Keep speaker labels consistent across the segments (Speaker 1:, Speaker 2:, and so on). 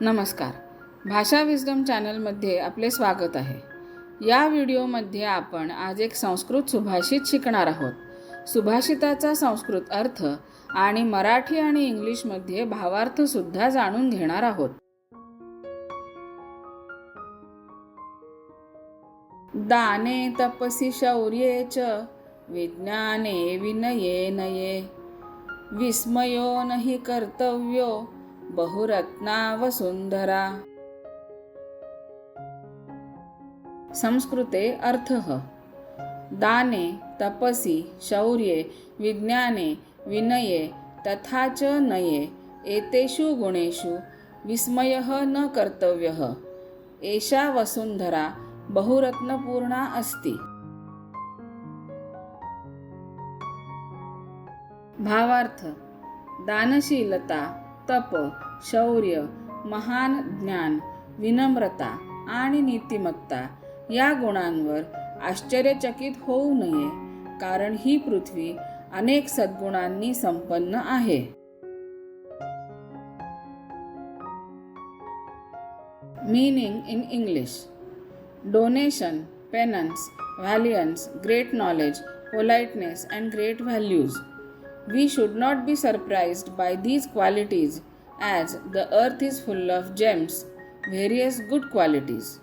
Speaker 1: नमस्कार. भाषा विजडम चॅनलमध्ये आपले स्वागत आहे. या व्हिडिओमध्ये आपण आज एक संस्कृत सुभाषित शिकणार आहोत. सुभाषिताचा संस्कृत अर्थ आणि मराठी आणि इंग्लिशमध्ये भावार्थसुद्धा जाणून घेणार आहोत. दाने तपसी शौर्ये च विज्ञाने विनये नये. विस्मयो नहि कर्तव्यो बहुरत्ना वसुंधरा संस्कृते अर्थः। दाने तपसि शौर्ये विज्ञाने विनये तथा च नये एतेषु गुणेषु विस्मयः न कर्तव्यः। एषा वसुंधरा बहुरत्नपूर्णा अस्ति। भावार्थ। दानशीलता। तप शौर्य महान ज्ञान विनम्रता आणि नीतिमत्ता या गुणांवर आश्चर्यचकित होऊ नये कारण ही पृथ्वी अनेक सद्गुणांनी संपन्न आहे. Meaning in English donation penance valiance great knowledge politeness and great values We should not be surprised by these qualities as the earth is full of gems, various good qualities.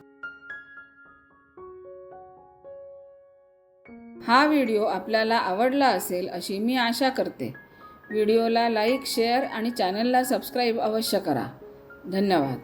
Speaker 1: हा व्हिडिओ आपल्याला आवडला असेल अशी मी आशा करते व्हिडिओला like share आणि चॅनलला subscribe अवश्य करा धन्यवाद